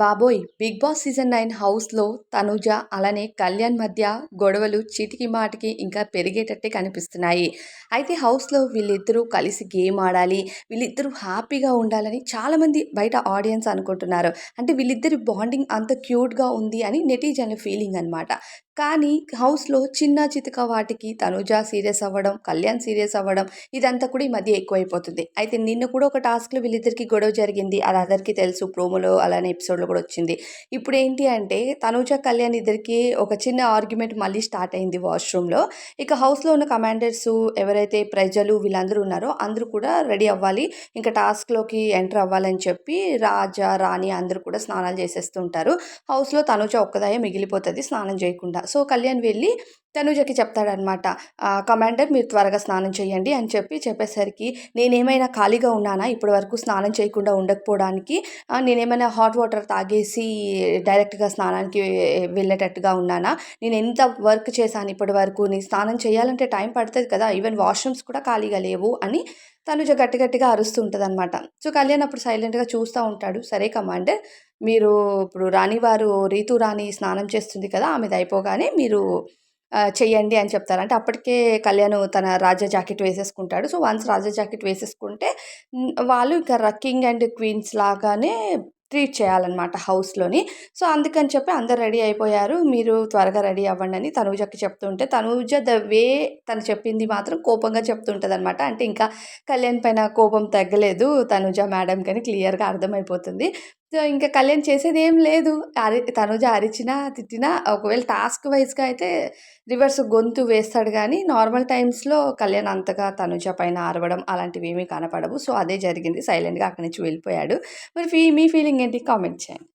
బాబోయ్ big boss season nine హౌస్లో తనుజ అలానే కళ్యాణ్ మధ్య గొడవలు చీటికి మాటికి ఇంకా పెరిగేటట్టే కనిపిస్తున్నాయి. అయితే హౌస్లో వీళ్ళిద్దరూ కలిసి గేమ్ ఆడాలి వీళ్ళిద్దరూ హ్యాపీగా ఉండాలని చాలామంది బయట ఆడియన్స్ అనుకుంటున్నారు. అంటే వీళ్ళిద్దరి బాండింగ్ అంత క్యూట్గా ఉంది అని నెటిజన్ల ఫీలింగ్ అనమాట కానీ హౌస్లో చిన్న చితక వాటికి తనుజ సీరియస్ అవ్వడం కళ్యాణ్ సీరియస్ అవ్వడం ఇదంతా కూడా ఈ మధ్య ఎక్కువైపోతుంది. అయితే నిన్న కూడా ఒక టాస్క్లో వీళ్ళిద్దరికి గొడవ జరిగింది. అది అందరికీ తెలుసు. ప్రోమోలో అలానే ఎపిసోడ్లో కూడా వచ్చింది. ఇప్పుడు ఏంటి అంటే తనుజ కళ్యాణ్ ఇద్దరికి ఒక చిన్న ఆర్గ్యుమెంట్ మళ్ళీ స్టార్ట్ అయింది వాష్రూమ్లో. ఇక హౌస్లో ఉన్న కమాండర్స్ ఎవరైతే ప్రజలు వీళ్ళందరూ ఉన్నారో అందరూ కూడా రెడీ అవ్వాలి. ఇంకా టాస్క్లోకి ఎంటర్ అవ్వాలని చెప్పి రాజా రాణి అందరూ కూడా స్నానాలు చేసేస్తుంటారు హౌస్లో తనుజ ఒక్కదాయే మిగిలిపోతుంది స్నానం చేయకుండా. సో కళ్యాణ్ వెళ్ళి తనుజకి చెప్తాడనమాట కమాండర్ మీరు త్వరగా స్నానం చేయండి అని చెప్పి చెప్పేసరికి నేనేమైనా ఖాళీగా ఉన్నానా? ఇప్పటి వరకు స్నానం చేయకుండా ఉండకపోవడానికి నేనేమైనా హాట్ వాటర్ తాగేసి డైరెక్ట్గా స్నానానికి వెళ్ళేటట్టుగా ఉన్నానా? నేను ఎంత వర్క్ చేశాను ఇప్పటి వరకు? నీ స్నానం చేయాలంటే టైం పడుతుంది కదా ఈవెన్ వాష్రూమ్స్ కూడా ఖాళీగా లేవు అని తనుజ గట్టి గట్టిగా అరుస్తూ ఉంటుంది అనమాట సో కళ్యాణ్ అప్పుడు సైలెంట్గా చూస్తూ ఉంటాడు. సరే కమాండర్ మీరు ఇప్పుడు రాణివారు రీతు రాణి స్నానం చేస్తుంది కదా ఆమెది అయిపోగానే మీరు చెయ్యండి అని చెప్తారు. అంటే అప్పటికే కళ్యాణ్ తన రాజా జాకెట్ వేసేసుకుంటాడు. సో వన్స్ రాజా జాకెట్ వేసేసుకుంటే వాళ్ళు ఇంకా రక్కింగ్ అండ్ క్వీన్స్ లాగానే ట్రీట్ చేయాలన్నమాట హౌస్లోని. సో అందుకని చెప్పి అందరు రెడీ అయిపోయారు. మీరు త్వరగా రెడీ అవ్వండి అని తనూజకి చెప్తుంటే తనూజ ద వే తను చెప్పింది మాత్రం కోపంగా చెప్తుంటుంది అనమాట అంటే ఇంకా కళ్యాణ్ పైన కోపం తగ్గలేదు తనుజ మేడం కానీ క్లియర్గా అర్థమైపోతుంది. సో ఇంకా కళ్యాణ్ చేసేది ఏం లేదు అరి తనుజ అరిచినా తిట్టినా ఒకవేళ టాస్క్ వైజ్గా అయితే రివర్స్ గొంతు వేస్తాడు కానీ నార్మల్ టైమ్స్లో కళ్యాణ్ అంతగా తనుజ పైన అరవడం అలాంటివి ఏమీ కనపడవు. సో అదే జరిగింది. సైలెంట్గా అక్కడి నుంచి వెళ్ళిపోయాడు. మరి ఫీ మీ ఫీలింగ్ ఏంటి? కామెంట్ చేయండి.